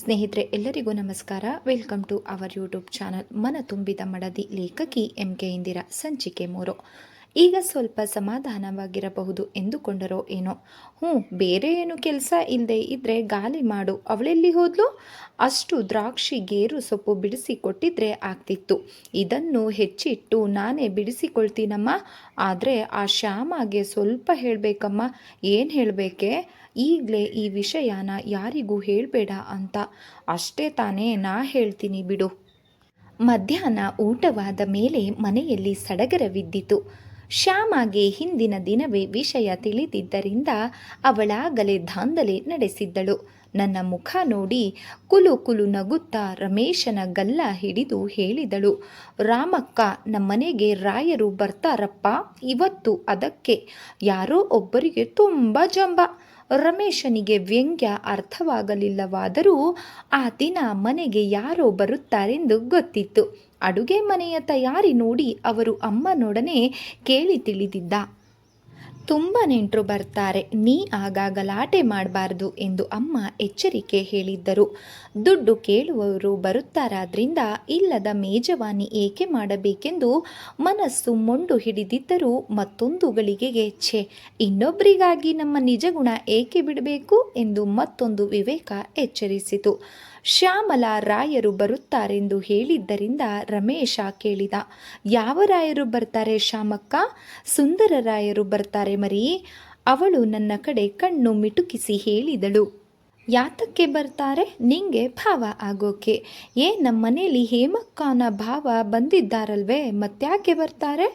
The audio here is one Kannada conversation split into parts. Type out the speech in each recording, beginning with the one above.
ಸ್ನೇಹಿತರೆ, ಎಲ್ಲರಿಗೂ ನಮಸ್ಕಾರ. Welcome to our YouTube channel Mana Thumbida Madadi ಲೇಖಕಿ ಎಂ ಕೆ ಇಂದಿರಾ, ಸಂಚಿಕೆ ಮೂರು. ಈಗ ಸ್ವಲ್ಪ ಸಮಾಧಾನವಾಗಿರಬಹುದು ಎಂದುಕೊಂಡರೋ ಏನೋ. ಹ್ಞೂ, ಬೇರೆ ಏನು ಕೆಲಸ ಇಲ್ಲದೆ ಇದ್ದರೆ ಗಾಲಿ ಮಾಡು. ಅವಳೆಲ್ಲಿ ಹೋದ್ಲು? ಅಷ್ಟು ದ್ರಾಕ್ಷಿ ಗೇರು ಸೊಪ್ಪು ಬಿಡಿಸಿ ಕೊಟ್ಟಿದ್ರೆ ಆಗ್ತಿತ್ತು. ಇದನ್ನು ಹೆಚ್ಚಿಟ್ಟು ನಾನೇ ಬಿಡಿಸಿಕೊಳ್ತೀನಮ್ಮ. ಆದರೆ ಆ ಶ್ಯಾಮಗೆ ಸ್ವಲ್ಪ ಹೇಳಬೇಕಮ್ಮ. ಏನು ಹೇಳಬೇಕೆ? ಈಗಲೇ ಈ ವಿಷಯನ ಯಾರಿಗೂ ಹೇಳಬೇಡ ಅಂತ. ಅಷ್ಟೇ ತಾನೇ ನಾ ಹೇಳ್ತೀನಿ ಬಿಡು. ಮಧ್ಯಾಹ್ನ ಊಟವಾದ ಮೇಲೆ ಮನೆಯಲ್ಲಿ ಸಡಗರವಿದ್ದಿತು. ಶ್ಯಾಮಗೆ ಹಿಂದಿನ ದಿನವೇ ವಿಷಯ ತಿಳಿದಿದ್ದರಿಂದ ಅವಳಾಗಲೇ ದಾಂಧಲೆ ನಡೆಸಿದ್ದಳು. ನನ್ನ ಮುಖ ನೋಡಿ ಕುಲು ಕುಲು ನಗುತ್ತಾ ರಮೇಶನ ಗಲ್ಲ ಹಿಡಿದು ಹೇಳಿದಳು. ರಾಮಕ್ಕ, ನಮ್ಮನೆಗೆ ರಾಯರು ಬರ್ತಾರಪ್ಪ, ಇವತ್ತು ಅದಕ್ಕೆ ಯಾರೋ ಒಬ್ಬರಿಗೆ ತುಂಬ ಜಂಬ. ರಮೇಶನಿಗೆ ವ್ಯಂಗ್ಯ ಅರ್ಥವಾಗಲಿಲ್ಲವಾದರೂ ಆ ದಿನ ಮನೆಗೆ ಯಾರೋ ಬರುತ್ತಾರೆಂದು ಗೊತ್ತಿತ್ತು. ಅಡುಗೆ ಮನೆಯ ತಯಾರಿ ನೋಡಿ ಅವರು ಅಮ್ಮನೊಡನೆ ಕೇಳಿ ತಿಳಿದಿದ್ದ. ತುಂಬ ನೆಂಟರು ಬರ್ತಾರೆ. ನೀ ಆಗ ಗಲಾಟೆ ಮಾಡಬಾರ್ದು ಎಂದು ಅಮ್ಮ ಎಚ್ಚರಿಕೆ ಹೇಳಿದ್ದರು. ದುಡ್ಡು ಕೇಳುವವರು ಬರುತ್ತಾರಾದ್ರಿಂದ ಇಲ್ಲದ ಮೇಜವಾನಿ ಏಕೆ ಮಾಡಬೇಕೆಂದು ಮನಸ್ಸು ಮೊಂಡು ಹಿಡಿದಿದ್ದರೂ ಮತ್ತೊಂದು ಗಳಿಗೆಗೆ ಛೆ ಇನ್ನೊಬ್ಬರಿಗಾಗಿ ನಮ್ಮ ನಿಜಗುಣ ಏಕೆ ಬಿಡಬೇಕು ಎಂದು ಮತ್ತೊಂದು ವಿವೇಕ ಎಚ್ಚರಿಸಿತು. ಶ್ಯಾಮಲ ರಾಯರು ಬರುತ್ತಾರೆಂದು ಹೇಳಿದ್ದರಿಂದ ರಮೇಶ ಕೇಳಿದ. ಯಾವ ರಾಯರು ಬರ್ತಾರೆ ಶ್ಯಾಮಕ್ಕ? ಸುಂದರ ರಾಯರು ಬರ್ತಾರೆ ಮರಿ. ಅವಳು ನನ್ನ ಕಡೆ ಕಣ್ಣು ಮಿಟುಕಿಸಿ ಹೇಳಿದಳು. ಯಾತಕ್ಕೆ ಬರ್ತಾರೆ? ನಿಂಗೆ ಭಾವ ಆಗೋಕೆ. ಏ, ನಮ್ಮ ಮನೇಲಿ ಹೇಮಕ್ಕನ ಭಾವ ಬಂದಿದ್ದಾರಲ್ವೇ, ಮತ್ತ್ಯಾಕೆ ಬರ್ತಾರೆ?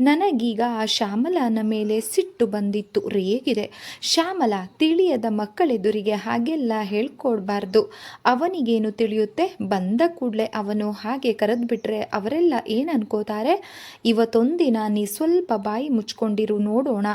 ನನಗೀಗ ಆ ಶ್ಯಾಮಲನ ಮೇಲೆ ಸಿಟ್ಟು ಬಂದಿತ್ತು, ರೇಗಿದೆ. ಶ್ಯಾಮಲ ತಿಳಿಯದ ಮಕ್ಕಳೆದುರಿಗೆ ಹಾಗೆಲ್ಲ ಹೇಳ್ಕೊಡ್ಬಾರ್ದು. ಅವನಿಗೇನು ತಿಳಿಯುತ್ತೆ? ಬಂದ ಕೂಡಲೇ ಅವನು ಹಾಗೆ ಕರೆದ್ಬಿಟ್ರೆ ಅವರೆಲ್ಲ ಏನು ಅನ್ಕೋತಾರೆ ಇವತ್ತೊಂದಿನ ನೀ ಸ್ವಲ್ಪ ಬಾಯಿ ಮುಚ್ಕೊಂಡಿರು ನೋಡೋಣ.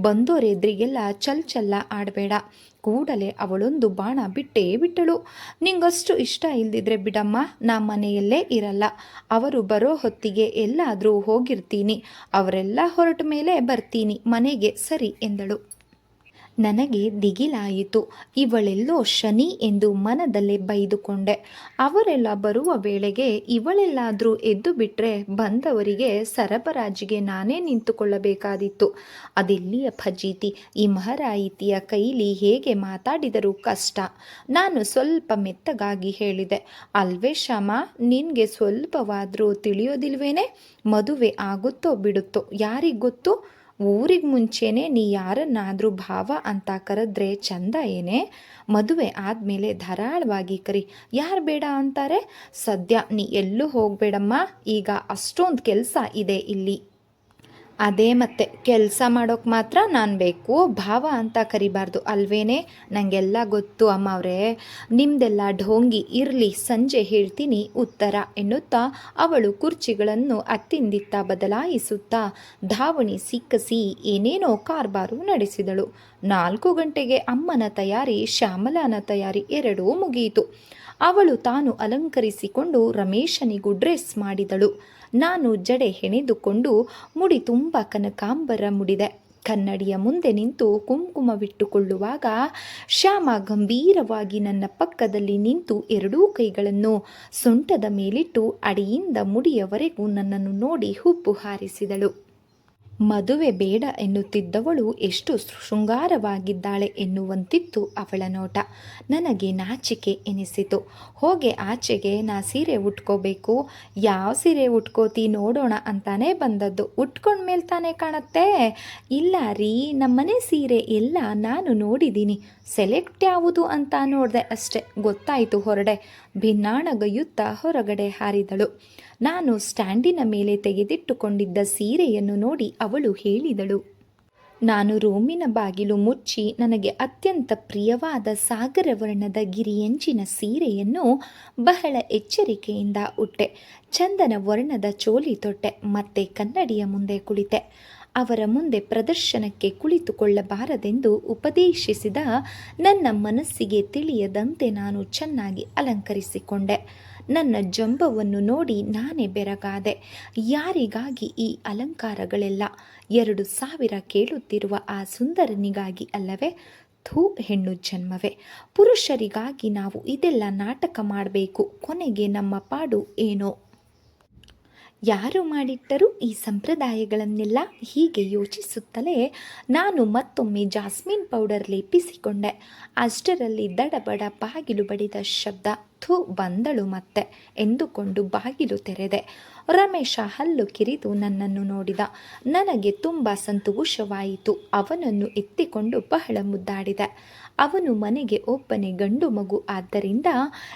ಬಂದೋರೆದ್ರಿಗೆಲ್ಲ ಚಲ್ ಚಲ್ಲ ಆಡಬೇಡ. ಕೂಡಲೇ ಅವಳೊಂದು ಬಾಣ ಬಿಟ್ಟೇ ಬಿಟ್ಟಳು. ನಿಂಗಷ್ಟು ಇಷ್ಟ ಇಲ್ದಿದ್ರೆ ಬಿಡಮ್ಮ, ನಾ ಮನೆಯಲ್ಲೇ ಇರಲ್ಲ. ಅವರು ಬರೋ ಹೊತ್ತಿಗೆ ಎಲ್ಲಾದರೂ ಹೋಗಿರ್ತೀನಿ. ಅವರೆಲ್ಲ ಹೊರಟ ಮೇಲೆ ಬರ್ತೀನಿ. ಮನೆಗೆ ಸರಿ ಎಂದಳು. ನನಗೆ ದಿಗಿಲಾಯಿತು. ಇವಳೆಲ್ಲೋ ಶನಿ ಎಂದು ಮನದಲ್ಲೇ ಬೈದುಕೊಂಡೆ. ಅವರೆಲ್ಲ ಬರುವ ವೇಳೆಗೆ ಇವಳೆಲ್ಲಾದರೂ ಎದ್ದು ಬಿಟ್ಟರೆ ಬಂದವರಿಗೆ ಸರಬರಾಜಿಗೆ ನಾನೇ ನಿಂತುಕೊಳ್ಳಬೇಕಾದಿತ್ತು. ಅದೆಲ್ಲಿಯ ಫಜೀತಿ, ಈ ಮಹರಾಯಿತಿಯ ಕೈಲಿ ಹೇಗೆ ಮಾತಾಡಿದರೂ ಕಷ್ಟ. ನಾನು ಸ್ವಲ್ಪ ಮೆತ್ತಗಾಗಿ ಹೇಳಿದೆ, ಅಲ್ವೇ ಶಮ ನಿನಗೆ ಸ್ವಲ್ಪವಾದರೂ ತಿಳಿಯೋದಿಲ್ವೇನೆ? ಮದುವೆ ಆಗುತ್ತೋ ಬಿಡುತ್ತೋ? ಯಾರಿಗೆ ಗೊತ್ತು? ಊರಿಗೆ ಮುಂಚೆನೇ ನೀ ಯಾರನ್ನಾದರೂ ಭಾವ ಅಂತ ಕರೆದ್ರೆ ಚಂದ ಏನೇ? ಮದುವೆ ಆದಮೇಲೆ ಧಾರಾಳವಾಗಿ ಕರಿ. ಯಾರು ಬೇಡ ಅಂತಾರೆ? ಸದ್ಯ ನೀ ಎಲ್ಲೂ ಹೋಗಬೇಡಮ್ಮ. ಈಗ ಅಷ್ಟೊಂದು ಕೆಲಸ ಇದೆ ಇಲ್ಲಿ. ಅದೇ ಮತ್ತೆ ಕೆಲಸ ಮಾಡೋಕೆ ಮಾತ್ರ ನಾನು ಬೇಕು. ಭಾವ ಅಂತ ಕರಿಬಾರ್ದು ಅಲ್ವೇನೆ? ನನಗೆಲ್ಲ ಗೊತ್ತು ಅಮ್ಮ ಅವರೇ ನಿಮ್ದೆಲ್ಲ ಢೋಂಗಿ ಇರಲಿ, ಸಂಜೆ ಹೇಳ್ತೀನಿ ಉತ್ತರ ಎನ್ನುತ್ತಾ ಅವಳು ಕುರ್ಚಿಗಳನ್ನು ಅತ್ತಿಂದಿತ್ತ ಬದಲಾಯಿಸುತ್ತಾ ಧಾವಣಿ ಸಿಕ್ಕಸಿ ಏನೇನೋ ಕಾರ್ಬಾರು ನಡೆಸಿದಳು. ನಾಲ್ಕು ಗಂಟೆಗೆ ಅಮ್ಮನ ತಯಾರಿ, ಶ್ಯಾಮಲನ ತಯಾರಿ ಎರಡೂ ಮುಗಿಯಿತು ಅವಳು ತಾನು ಅಲಂಕರಿಸಿಕೊಂಡು ರಮೇಶನಿಗೂ ಡ್ರೆಸ್ ಮಾಡಿದಳು. ನಾನು ಜಡೆ ಹೆಣೆದುಕೊಂಡು ಮುಡಿ ತುಂಬ ಕನಕಾಂಬರ ಮುಡಿದೆ. ಕನ್ನಡಿಯ ಮುಂದೆ ನಿಂತು ಕುಂಕುಮವಿಟ್ಟುಕೊಳ್ಳುವಾಗ ಶ್ಯಾಮ ಗಂಭೀರವಾಗಿ ನನ್ನ ಪಕ್ಕದಲ್ಲಿ ನಿಂತು ಎರಡೂ ಕೈಗಳನ್ನು ಸೊಂಟದ ಮೇಲಿಟ್ಟು ಅಡಿಯಿಂದ ಮುಡಿಯವರೆಗೂ ನನ್ನನ್ನು ನೋಡಿ ಹುಬ್ಬು ಹಾರಿಸಿದಳು. ಮದುವೆ ಬೇಡ ಎನ್ನುತ್ತಿದ್ದವಳು ಎಷ್ಟು ಶೃಂಗಾರವಾಗಿದ್ದಾಳೆ ಎನ್ನುವಂತಿತ್ತು ಅವಳ ನೋಟ. ನನಗೆ ನಾಚಿಕೆ ಎನಿಸಿತು. ಹೋಗೆ ಆಚೆಗೆ ನಾ ಸೀರೆ ಉಟ್ಕೋಬೇಕು. ಯಾವ ಸೀರೆ ಉಟ್ಕೋತಿ ನೋಡೋಣ ಅಂತಾನೆ ಬಂದದ್ದು. ಉಟ್ಕೊಂಡ ಮೇಲೆ ತಾನೇ ಕಾಣತ್ತೆ. ಇಲ್ಲ ರೀ, ನಮ್ಮನೆ ಸೀರೆ ಎಲ್ಲ ನಾನು ನೋಡಿದ್ದೀನಿ. ಸೆಲೆಕ್ಟ್ ಯಾವುದು ಅಂತ ನೋಡಿದೆ ಅಷ್ಟೆ. ಗೊತ್ತಾಯಿತು ಹೊರಡೆ. ಭಿನ್ನಾಣಗೈಯುತ್ತಾ ಹೊರಗಡೆ ಹಾರಿದಳು. ನಾನು ಸ್ಟ್ಯಾಂಡಿನ ಮೇಲೆ ತೆಗೆದಿಟ್ಟುಕೊಂಡಿದ್ದ ಸೀರೆಯನ್ನು ನೋಡಿ ಅವಳು ಹೇಳಿದಳು. ನಾನು ರೂಮಿನ ಬಾಗಿಲು ಮುಚ್ಚಿ ನನಗೆ ಅತ್ಯಂತ ಪ್ರಿಯವಾದ ಸಾಗರ ವರ್ಣದ ಗಿರಿಯಂಚಿನ ಸೀರೆಯನ್ನು ಬಹಳ ಎಚ್ಚರಿಕೆಯಿಂದ ಉಟ್ಟೆ. ಚಂದನ ವರ್ಣದ ಚೋಲಿ ತೊಟ್ಟೆ, ಮತ್ತೆ ಕನ್ನಡಿಯ ಮುಂದೆ ಕುಳಿತೆ. ಅವರ ಮುಂದೆ ಪ್ರದರ್ಶನಕ್ಕೆ ಕುಳಿತುಕೊಳ್ಳಬಾರದೆಂದು ಉಪದೇಶಿಸಿದ ನನ್ನ ಮನಸ್ಸಿಗೆ ತಿಳಿಯದಂತೆ ನಾನು ಚೆನ್ನಾಗಿ ಅಲಂಕರಿಸಿಕೊಂಡೆ. ನನ್ನ ಜಂಬವನ್ನು ನೋಡಿ ನಾನೇ ಬೆರಗಾದೆ. ಯಾರಿಗಾಗಿ ಈ ಅಲಂಕಾರಗಳೆಲ್ಲ? ಎರಡು ಸಾವಿರ ಕೇಳುತ್ತಿರುವ ಆ ಸುಂದರನಿಗಾಗಿ ಅಲ್ಲವೇ? ಥೂ ಹೆಣ್ಣು ಜನ್ಮವೇ. ಪುರುಷರಿಗಾಗಿ ನಾವು ಇದೆಲ್ಲ ನಾಟಕ ಮಾಡಬೇಕು. ಕೊನೆಗೆ ನಮ್ಮ ಪಾಡು ಏನೋ? ಯಾರು ಮಾಡಿಟ್ಟರೂ ಈ ಸಂಪ್ರದಾಯಗಳನ್ನೆಲ್ಲ ಹೀಗೆ ಯೋಚಿಸುತ್ತಲೇ ನಾನು ಮತ್ತೊಮ್ಮೆ ಜಾಸ್ಮಿನ್ ಪೌಡರ್ ಲೇಪಿಸಿಕೊಂಡೆ. ಅಷ್ಟರಲ್ಲಿ ದಡಬಡ ಬಾಗಿಲು ಬಡಿದ ಶಬ್ದ ಥೂ ಬಂದಳು ಮತ್ತೆ ಎಂದುಕೊಂಡು ಬಾಗಿಲು ತೆರೆದೆ. ರಮೇಶ ಹಲ್ಲು ಕಿರಿದು ನನ್ನನ್ನು ನೋಡಿದ. ನನಗೆ ತುಂಬ ಸಂತೋಷವಾಯಿತು. ಅವನನ್ನು ಎತ್ತಿಕೊಂಡು ಬಹಳ ಮುದ್ದಾಡಿದ. ಅವನು ಮನೆಗೆ ಒಬ್ಬನೇ ಗಂಡು ಮಗು. ಆದ್ದರಿಂದ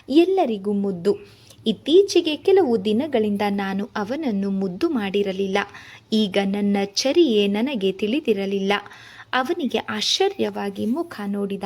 ಎಲ್ಲರಿಗೂ ಮುದ್ದು. ಇತ್ತೀಚೆಗೆ ಕೆಲವು ದಿನಗಳಿಂದ ನಾನು ಅವನನ್ನು ಮುದ್ದು ಮಾಡಿರಲಿಲ್ಲ. ಈಗ ನನ್ನ ಚರಿಯೇ ನನಗೆ ತಿಳಿದಿರಲಿಲ್ಲ. ಅವನಿಗೆ ಆಶ್ಚರ್ಯವಾಗಿ ಮುಖ ನೋಡಿದ.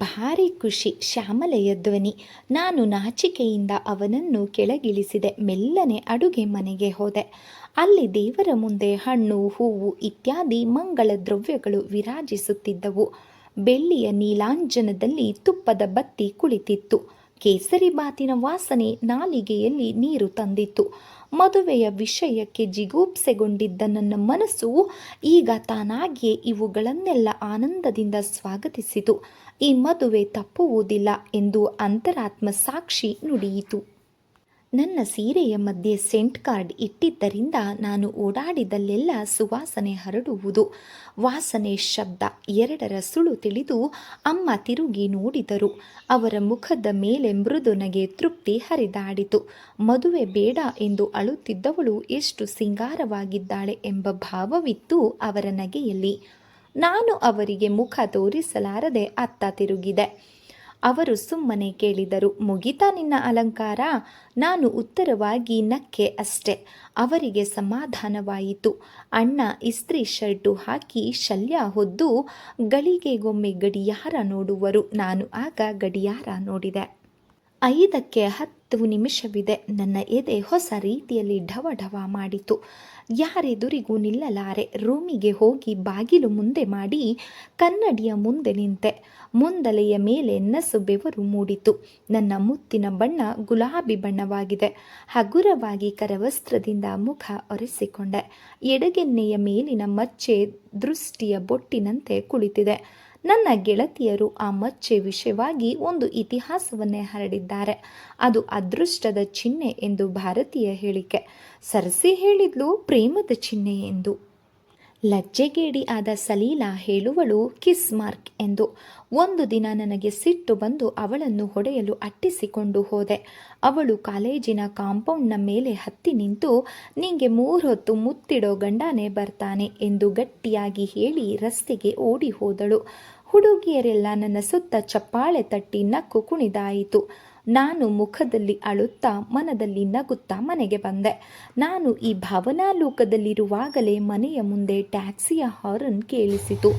ಭಾರಿ ಖುಷಿ. ಶ್ಯಾಮಲೆಯ ಧ್ವನಿ ನಾನು ನಾಚಿಕೆಯಿಂದ ಅವನನ್ನು ಕೆಳಗಿಳಿಸಿದೆ. ಮೆಲ್ಲನೆ ಅಡುಗೆ ಮನೆಗೆ ಹೋದೆ. ಅಲ್ಲಿ ದೇವರ ಮುಂದೆ ಹಣ್ಣು, ಹೂವು ಇತ್ಯಾದಿ ಮಂಗಳ ದ್ರವ್ಯಗಳು ವಿರಾಜಿಸುತ್ತಿದ್ದವು. ಬೆಳ್ಳಿಯ ನೀಲಾಂಜನದಲ್ಲಿ ತುಪ್ಪದ ಬತ್ತಿ ಕುಳಿತಿತ್ತು. ಕೇಸರಿ ಬಾತಿನ ವಾಸನೆ ನಾಲಿಗೆಯಲ್ಲಿ ನೀರು ತಂದಿತ್ತು. ಮದುವೆಯ ವಿಷಯಕ್ಕೆ ಜಿಗೂಪ್ಸೆಗೊಂಡಿದ್ದ ನನ್ನ ಮನಸ್ಸು ಈಗ ತಾನಾಗಿಯೇ ಇವುಗಳನ್ನೆಲ್ಲ ಆನಂದದಿಂದ ಸ್ವಾಗತಿಸಿತು. ಈ ಮದುವೆ ತಪ್ಪುವುದಿಲ್ಲ ಎಂದು ಅಂತರಾತ್ಮ ಸಾಕ್ಷಿ ನುಡಿಯಿತು. ನನ್ನ ಸೀರೆಯ ಮಧ್ಯೆ ಸೆಂಟ್ ಕಾರ್ಡ್ ಇಟ್ಟಿದ್ದರಿಂದ ನಾನು ಓಡಾಡಿದಲ್ಲೆಲ್ಲ ಸುವಾಸನೆ ಹರಡುವುದು. ವಾಸನೆ ಶಬ್ದ ಎರಡರ ಸುಳು ತಿಳಿದು ಅಮ್ಮ ತಿರುಗಿ ನೋಡಿದರು. ಅವರ ಮುಖದ ಮೇಲೆ ಮೃದುನಗೆ ತೃಪ್ತಿ ಹರಿದಾಡಿತು. ಮದುವೆ ಬೇಡ ಎಂದು ಅಳುತ್ತಿದ್ದವಳು ಎಷ್ಟು ಸಿಂಗಾರವಾಗಿದ್ದಾಳೆ ಎಂಬ ಭಾವವಿತ್ತು ಅವರ ನಗೆಯಲ್ಲಿ. ನಾನು ಅವರಿಗೆ ಮುಖ ತೋರಿಸಲಾರದೆ ಅತ್ತ ತಿರುಗಿದೆ. ಅವರು ಸುಮ್ಮನೆ ಕೇಳಿದರು, ಮುಗಿತಾ ನಿನ್ನ ಅಲಂಕಾರ? ನಾನು ಉತ್ತರವಾಗಿ, ನಕ್ಕೆ ಅಷ್ಟೆ. ಅವರಿಗೆ ಸಮಾಧಾನವಾಯಿತು. ಅಣ್ಣ ಇಸ್ತ್ರಿ ಶರ್ಟು ಹಾಕಿ ಶಲ್ಯ ಹೊದ್ದು ಗಳಿಗೆಗೊಮ್ಮೆ ಗಡಿಯಾರ ನೋಡುವರು. ನಾನು ಆಗ ಗಡಿಯಾರ ನೋಡಿದೆ. ಐದಕ್ಕೆ ಹತ್ತು ನಿಮಿಷವಿದೆ. ನನ್ನ ಎದೆ ಹೊಸ ರೀತಿಯಲ್ಲಿ ಢವ ಢವ ಮಾಡಿತು. ಯಾರೆದುರಿಗೂ ನಿಲ್ಲಲಾರೆ. ರೂಮಿಗೆ ಹೋಗಿ ಬಾಗಿಲು ಮುಂದೆ ಮಾಡಿ ಕನ್ನಡಿಯ ಮುಂದೆ ನಿಂತೆ. ಮುಂದಲೆಯ ಮೇಲೆ ನಸು ಬೆವರು ಮೂಡಿತು. ನನ್ನ ಮುತ್ತಿನ ಬಣ್ಣ ಗುಲಾಬಿ ಬಣ್ಣವಾಗಿದೆ. ಹಗುರವಾಗಿ ಕರವಸ್ತ್ರದಿಂದ ಮುಖ ಒರೆಸಿಕೊಂಡೆ. ಎಡಗೆನ್ನೆಯ ಮೇಲಿನ ಮಚ್ಚೆ ದೃಷ್ಟಿಯ ಬೊಟ್ಟಿನಂತೆ ಕುಳಿತಿದೆ. ನನ್ನ ಗೆಳತಿಯರು ಆ ಮಚ್ಚೆ ವಿಷಯವಾಗಿ ಒಂದು ಇತಿಹಾಸವನ್ನೇ ಹರಡಿದ್ದಾರೆ. ಅದು ಅದೃಷ್ಟದ ಚಿಹ್ನೆ ಎಂದು ಭಾರತೀಯ ಹೇಳಿಕೆ. ಸರಸಿ ಹೇಳಿದ್ಲು ಪ್ರೇಮದ ಚಿಹ್ನೆ ಎಂದು. ಲಜ್ಜೆಗೇಡಿ ಆದ ಸಲೀಲಾ ಹೇಳುವಳು, ಕಿಸ್ ಮಾರ್ಕ್ ಎಂದು. ಒಂದು ದಿನ ನನಗೆ ಸಿಟ್ಟು ಬಂದು ಅವಳನ್ನು ಹೊಡೆಯಲು ಅಟ್ಟಿಸಿಕೊಂಡು ಹೋದೆ. ಅವಳು ಕಾಲೇಜಿನ ಕಾಂಪೌಂಡ್ನ ಮೇಲೆ ಹತ್ತಿ ನಿಂತು, ನಿಂಗೆ ಮೂರು ಹೊತ್ತು ಮುತ್ತಿಡೋ ಗಂಡನೇ ಬರ್ತಾನೆ ಎಂದು ಗಟ್ಟಿಯಾಗಿ ಹೇಳಿ ರಸ್ತೆಗೆ ಓಡಿ ಹೋದಳು. ಹುಡುಗಿಯರೆಲ್ಲ ನನ್ನ ಸುತ್ತ ಚಪ್ಪಾಳೆ ತಟ್ಟಿ ನಕ್ಕು ಕುಣಿದಾಯಿತು. ನಾನು ಮುಖದಲ್ಲಿ ಅಳುತ್ತಾ ಮನದಲ್ಲಿ ನಗುತ್ತಾ ಮನೆಗೆ ಬಂದೆ. ನಾನು ಈ ಭಾವನಾ ಲೋಕದಲ್ಲಿರುವಾಗಲೇ ಮನೆಯ ಮುಂದೆ ಟ್ಯಾಕ್ಸಿಯ ಹಾರನ್ ಕೇಳಿಸಿತು.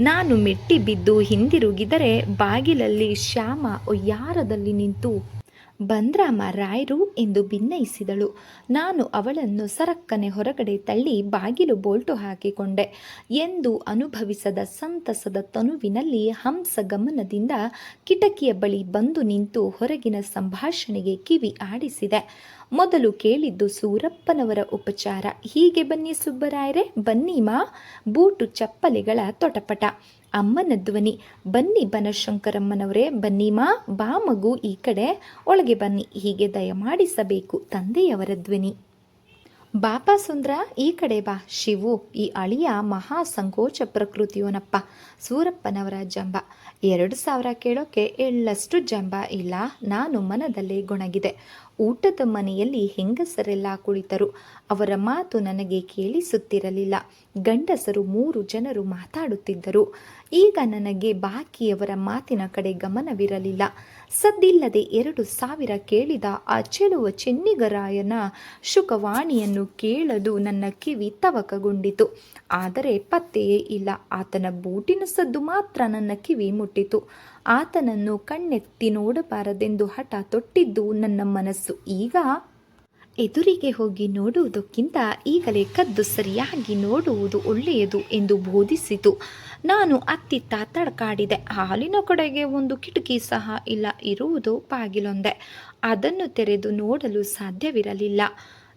ನಾನು ಮೆಟ್ಟಿ ಬಿದ್ದು ಹಿಂದಿರುಗಿದರೆ ಬಾಗಿಲಲ್ಲಿ ಶ್ಯಾಮ ಒಯ್ಯಾರದಲ್ಲಿ ನಿಂತು ಬಂದ್ರಾಮ ರಾಯರು ಎಂದು ಭಿನ್ನಯಿಸಿದಳು ನಾನು ಅವಳನ್ನು ಸರಕ್ಕನೆ ಹೊರಗಡೆ ತಳ್ಳಿ ಬಾಗಿಲು ಬೋಲ್ಟು ಹಾಕಿಕೊಂಡೆ. ಎಂದು ಅನುಭವಿಸದ ಸಂತಸದ ತನುವಿನಲ್ಲಿ ಹಂಸ ಗಮನದಿಂದ ಕಿಟಕಿಯ ಬಳಿ ಬಂದು ನಿಂತು ಹೊರಗಿನ ಸಂಭಾಷಣೆಗೆ ಕಿವಿ ಆಡಿಸಿದೆ. ಮೊದಲು ಕೇಳಿದ್ದು ಸೂರಪ್ಪನವರ ಉಪಚಾರ. ಹೀಗೆ ಬನ್ನಿ ಸುಬ್ಬರಾಯರೇ ಬನ್ನಿಮಾ ಬೂಟು ಚಪ್ಪಲಿಗಳ ತೊಟಪಟ. ಅಮ್ಮನ ಧ್ವನಿ, ಬನ್ನಿ ಬನಶಂಕರಮ್ಮನವರೇ, ಬನ್ನಿ ಮಾ, ಬಾ ಮಗು ಈ ಕಡೆ, ಒಳಗೆ ಬನ್ನಿ, ಹೀಗೆ ದಯಮಾಡಿಸಬೇಕು ತಂದೆಯವರ ಧ್ವನಿ. ಬಾಪಾ ಸುಂದ್ರ, ಈ ಕಡೆ ಬಾ, ಶಿವು, ಈ ಅಳಿಯ ಮಹಾ ಸಂಕೋಚ ಪ್ರಕೃತಿಯೋನಪ್ಪ, ಸೂರಪ್ಪನವರ ಜಂಬ. ಎರಡು ಸಾವಿರ ಕೇಳೋಕೆ ಎಳ್ಳಷ್ಟು ಜಂಬ ಇಲ್ಲ, ನಾನು ಮನದಲ್ಲೇ ಗೊಣಗಿದೆ. ಊಟದ ಮನೆಯಲ್ಲಿ ಹೆಂಗಸರೆಲ್ಲ ಕುಳಿತರು. ಅವರ ಮಾತು ನನಗೆ ಕೇಳಿಸುತ್ತಿರಲಿಲ್ಲ. ಗಂಡಸರು ಮೂರು ಜನರು ಮಾತಾಡುತ್ತಿದ್ದರು. ಈಗ ನನಗೆ ಬಾಕಿಯವರ ಮಾತಿನ ಕಡೆ ಗಮನವಿರಲಿಲ್ಲ. ಸದ್ದಿಲ್ಲದೆ ಎರಡು ಸಾವಿರ ಕೇಳಿದ ಆ ಚೆಲುವ ಚೆನ್ನಿಗರಾಯನ ಶುಕವಾಣಿಯನ್ನು ಕೇಳಲು ನನ್ನ ಕಿವಿ ತವಕಗೊಂಡಿತು. ಆದರೆ ಪತ್ತೆಯೇ ಇಲ್ಲ. ಆತನ ಬೂಟಿನ ಸದ್ದು ಮಾತ್ರ ನನ್ನ ಕಿವಿ ಮುಟ್ಟಿತು. ಆತನನ್ನು ಕಣ್ಣೆತ್ತಿ ನೋಡಬಾರದೆಂದು ಹಠ ತೊಟ್ಟಿದ್ದು ನನ್ನ ಮನಸ್ಸು. ಈಗ ಎದುರಿಗೆ ಹೋಗಿ ನೋಡುವುದಕ್ಕಿಂತ ಈಗಲೇ ಕದ್ದು ಸರಿಯಾಗಿ ನೋಡುವುದು ಒಳ್ಳೆಯದು ಎಂದು ಬೋಧಿಸಿತು. ನಾನು ಅತ್ತಿತ್ತ ತಡಕಾಡಿದೆ ಹಾಲಿನ ಕಡೆಗೆ ಒಂದು ಕಿಟಕಿ ಸಹ ಇಲ್ಲ, ಇರುವುದು ಬಾಗಿಲೊಂದೆ. ಅದನ್ನು ತೆರೆದು ನೋಡಲು ಸಾಧ್ಯವಿರಲಿಲ್ಲ.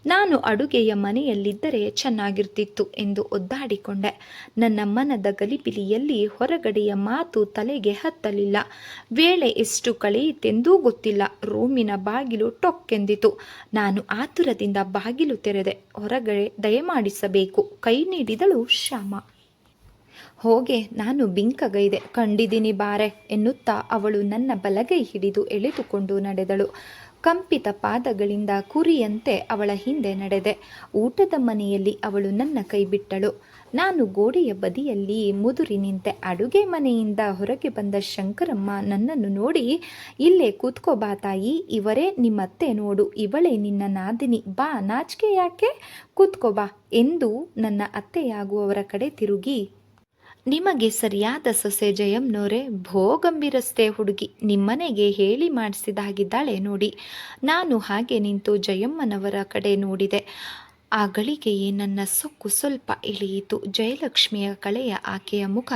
ನಾನು ಅಡುಗೆಯ ಮನೆಯಲ್ಲಿದ್ದರೆ ಚೆನ್ನಾಗಿರ್ತಿತ್ತು ಎಂದು ಒದ್ದಾಡಿಕೊಂಡೆ. ನನ್ನ ಮನದ ಗಲಿಬಿಲಿಯಲ್ಲಿ ಹೊರಗಡೆಯ ಮಾತು ತಲೆಗೆ ಹತ್ತಲಿಲ್ಲ. ವೇಳೆ ಎಷ್ಟು ಕಳೆಯಿತೆಂದೂ ಗೊತ್ತಿಲ್ಲ. ರೂಮಿನ ಬಾಗಿಲು ಟೊಕ್ಕೆಂದಿತು. ನಾನು ಆತುರದಿಂದ ಬಾಗಿಲು ತೆರೆದೆ. ಹೊರಗಡೆ ದಯಮಾಡಿಸಬೇಕು. ಕೈ ನೀಡಿದಳು ಶ್ಯಾಮ. ಹೋಗೆ, ನಾನು ಬಿಂಕಗೈದೆ. ಕಂಡಿದ್ದೀನಿ ಬಾರೆ ಎನ್ನುತ್ತಾ ಅವಳು ನನ್ನ ಬಲಗೈ ಹಿಡಿದು ಎಳೆದುಕೊಂಡು ನಡೆದಳು. ಕಂಪಿತ ಪಾದಗಳಿಂದ ಕುರಿಯಂತೆ ಅವಳ ಹಿಂದೆ ನಡೆದೆ. ಊಟದ ಮನೆಯಲ್ಲಿ ಅವಳು ನನ್ನ ಕೈಬಿಟ್ಟಳು. ನಾನು ಗೋಡೆಯ ಬದಿಯಲ್ಲಿ ಮುದುರಿ ನಿಂತೆ ಅಡುಗೆ ಮನೆಯಿಂದ ಹೊರಗೆ ಬಂದ ಶಂಕರಮ್ಮ ನನ್ನನ್ನು ನೋಡಿ, ಇಲ್ಲೇ ಕೂತ್ಕೋ ಬಾ ತಾಯಿ, ಇವರೇ ನಿಮ್ಮತ್ತೆ ನೋಡು, ಇವಳೇ ನಿನ್ನ ನಾದಿನಿ, ಬಾ ನಾಚಿಕೆ ಯಾಕೆ? ಕೂತ್ಕೋ ಬಾ ಎಂದು ನನ್ನ ಅತ್ತೆಯಾಗುವವರ ಕಡೆ ತಿರುಗಿ ನಿಮಗೆ ಸರಿಯಾದ ಸೊಸೆ ಜಯಂನೋರೆ ಭೋ ಗಂಭೀರಸ್ತೆ ಹುಡುಗಿ, ನಿಮ್ಮನೆಗೆ ಹೇಳಿ ಮಾಡಿಸಿದಾಗಿದ್ದಾಳೆ ನೋಡಿ. ನಾನು ಹಾಗೆ ನಿಂತು ಜಯಮ್ಮನವರ ಕಡೆ ನೋಡಿದೆ. ಆ ಗಳಿಗೆಯೇ ನನ್ನ ಸೊಕ್ಕು ಸ್ವಲ್ಪ ಇಳಿಯಿತು. ಜಯಲಕ್ಷ್ಮಿಯ ಕಳೆಯ ಆಕೆಯ ಮುಖ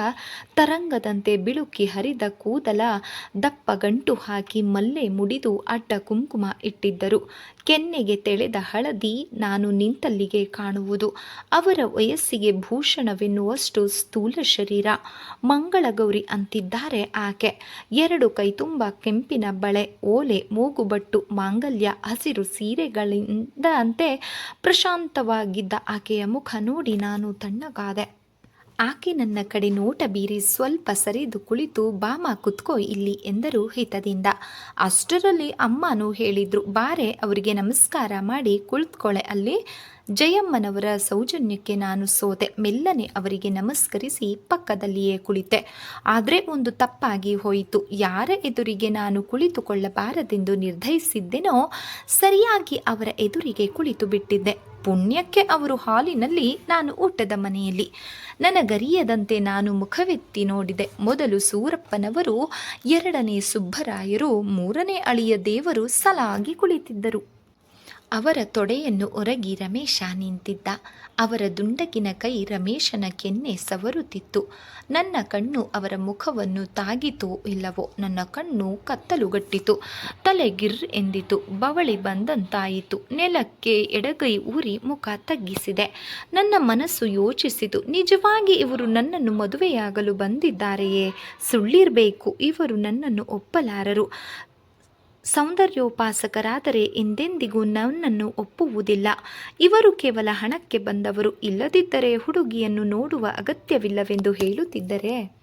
ತರಂಗದಂತೆ ಬಿಳುಕಿ ಹರಿದ ಕೂದಲ ದಪ್ಪ ಗಂಟು ಹಾಕಿ ಮಲ್ಲೆ ಮುಡಿದು ಅಡ್ಡ ಕುಂಕುಮ ಇಟ್ಟಿದ್ದರು. ಕೆನ್ನೆಗೆ ತೆಳೆದ ಹಳದಿ ನಾನು ನಿಂತಲ್ಲಿಗೆ ಕಾಣುವುದು. ಅವರ ವಯಸ್ಸಿಗೆ ಭೂಷಣವೆನ್ನುವಷ್ಟು ಸ್ಥೂಲ ಶರೀರ. ಮಂಗಳಗೌರಿ ಅಂತಿದ್ದಾರೆ ಆಕೆ. ಎರಡು ಕೈ ತುಂಬ ಕೆಂಪಿನ ಬಳೆ, ಓಲೆ, ಮೂಗುಬಟ್ಟು, ಮಾಂಗಲ್ಯ, ಹಸಿರು ಸೀರೆಗಳಿಂದಂತೆ ಪ್ರಶಾಂತವಾಗಿದ್ದ ಆಕೆಯ ಮುಖ ನೋಡಿ ನಾನು ತಣ್ಣಗಾದೆ. ಆಕೆ ನನ್ನ ಕಡೆ ನೋಟ ಬೀರಿ ಸ್ವಲ್ಪ ಸರಿದು ಕುಳಿತು ಬಾಮ ಕುತ್ಕೋ ಇಲ್ಲಿ ಎಂದರು ಹಿತದಿಂದ. ಅಷ್ಟರಲ್ಲಿ ಅಮ್ಮನೂ ಹೇಳಿದ್ರು, ಬಾರೆ, ಅವರಿಗೆ ನಮಸ್ಕಾರ ಮಾಡಿ ಕುಳಿತುಕೊಳ್ಳೆ ಅಲ್ಲಿ. ಜಯಮ್ಮನವರ ಸೌಜನ್ಯಕ್ಕೆ ನಾನು ಸೋತೆ. ಮೆಲ್ಲನೆ ಅವರಿಗೆ ನಮಸ್ಕರಿಸಿ ಪಕ್ಕದಲ್ಲಿಯೇ ಕುಳಿತೆ. ಆದರೆ ಒಂದು ತಪ್ಪಾಗಿ ಹೋಯಿತು. ಯಾರ ಎದುರಿಗೆ ನಾನು ಕುಳಿತುಕೊಳ್ಳಬಾರದೆಂದು ನಿರ್ಧರಿಸಿದ್ದೆನೋ, ಸರಿಯಾಗಿ ಅವರ ಎದುರಿಗೆ ಕುಳಿತು ಬಿಟ್ಟಿದ್ದೆ. ಪುಣ್ಯಕ್ಕೆ ಅವರು ಹಾಲಿನಲ್ಲಿ ನಾನು ಊಟದ ಮನೆಯಲ್ಲಿ. ನನಗರಿಯದಂತೆ ನಾನು ಮುಖವೆತ್ತಿ ನೋಡಿದೆ. ಮೊದಲು ಸೂರಪ್ಪನವರು, ಎರಡನೇ ಸುಬ್ಬರಾಯರು, ಮೂರನೇ ಅಳಿಯ ದೇವರು ಸಲಾಗಿ ಕುಳಿತಿದ್ದರು. ಅವರ ತೊಡೆಯನ್ನು ಒರಗಿ ರಮೇಶ ನಿಂತಿದ್ದ. ಅವರ ದುಂಡಗಿನ ಕೈ ರಮೇಶನ ಕೆನ್ನೆ ಸವರುತ್ತಿತ್ತು. ನನ್ನ ಕಣ್ಣು ಅವರ ಮುಖವನ್ನು ತಾಗಿತೋ ಇಲ್ಲವೋ? ನನ್ನ ಕಣ್ಣು ಕತ್ತಲುಗಟ್ಟಿತು. ತಲೆ ಗಿರ್ ಎಂದಿತು. ಬವಳಿ ಬಂದಂತಾಯಿತು. ನೆಲಕ್ಕೆ ಎಡಗೈ ಊರಿ ಮುಖ ತಗ್ಗಿಸಿದೆ. ನನ್ನ ಮನಸ್ಸು ಯೋಚಿಸಿತು. ನಿಜವಾಗಿ ಇವರು ನನ್ನನ್ನು ಮದುವೆಯಾಗಲು ಬಂದಿದ್ದಾರೆಯೇ? ಸುಳ್ಳಿರಬೇಕು. ಇವರು ನನ್ನನ್ನು ಒಪ್ಪಲಾರರು. ಸೌಂದರ್ಯೋಪಾಸಕರಾದರೆ ಎಂದೆಂದಿಗೂ ನನ್ನನ್ನು ಒಪ್ಪುವುದಿಲ್ಲ. ಇವರು ಕೇವಲ ಹಣಕ್ಕೆ ಬಂದವರು, ಇಲ್ಲದಿದ್ದರೆ ಹುಡುಗಿಯನ್ನು ನೋಡುವ ಅಗತ್ಯವಿಲ್ಲವೆಂದು ಹೇಳುತ್ತಿದ್ದರೆ.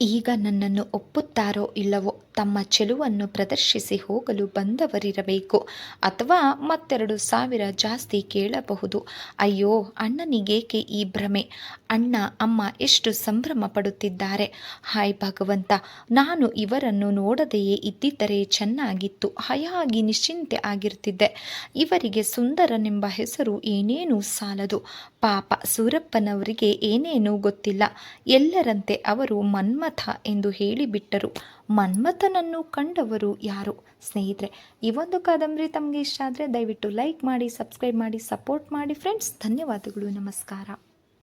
ಈಗ ನನ್ನನ್ನು ಒಪ್ಪುತ್ತಾರೋ ಇಲ್ಲವೋ, ತಮ್ಮ ಚೆಲುವನ್ನು ಪ್ರದರ್ಶಿಸಿ ಹೋಗಲು ಬಂದವರಿರಬೇಕು. ಅಥವಾ ಮತ್ತೆರಡು ಸಾವಿರ ಜಾಸ್ತಿ ಕೇಳಬಹುದು. ಅಯ್ಯೋ, ಅಣ್ಣನಿಗೇಕೆ ಈ ಭ್ರಮೆ? ಅಣ್ಣ, ಅಮ್ಮ ಎಷ್ಟು ಸಂಭ್ರಮ ಪಡುತ್ತಿದ್ದಾರೆ. ಹಾಯ್ ಭಗವಂತ, ನಾನು ಇವರನ್ನು ನೋಡದೆಯೇ ಇದ್ದಿದ್ದರೆ ಚೆನ್ನಾಗಿತ್ತು, ಹಯಾಗಿ ನಿಶ್ಚಿಂತೆ ಆಗಿರ್ತಿದ್ದೆ. ಇವರಿಗೆ ಸುಂದರನೆಂಬ ಹೆಸರು ಏನೇನೂ ಸಾಲದು. ಪಾಪ ಸೂರಪ್ಪನವರಿಗೆ ಏನೇನೂ ಗೊತ್ತಿಲ್ಲ. ಎಲ್ಲರಂತೆ ಅವರು ಮನ್ಮಥ ಎಂದು ಹೇಳಿಬಿಟ್ಟರು. ಮನ್ಮಥನನ್ನು ಕಂಡವರು ಯಾರು? ಸ್ನೇಹಿತರೆ, ಈ ಒಂದು ಕಾದಂಬರಿ ತಮಗೆ ಇಷ್ಟ ಆದರೆ ದಯವಿಟ್ಟು ಲೈಕ್ ಮಾಡಿ, ಸಬ್ಸ್ಕ್ರೈಬ್ ಮಾಡಿ, ಸಪೋರ್ಟ್ ಮಾಡಿ. ಫ್ರೆಂಡ್ಸ್, ಧನ್ಯವಾದಗಳು, ನಮಸ್ಕಾರ.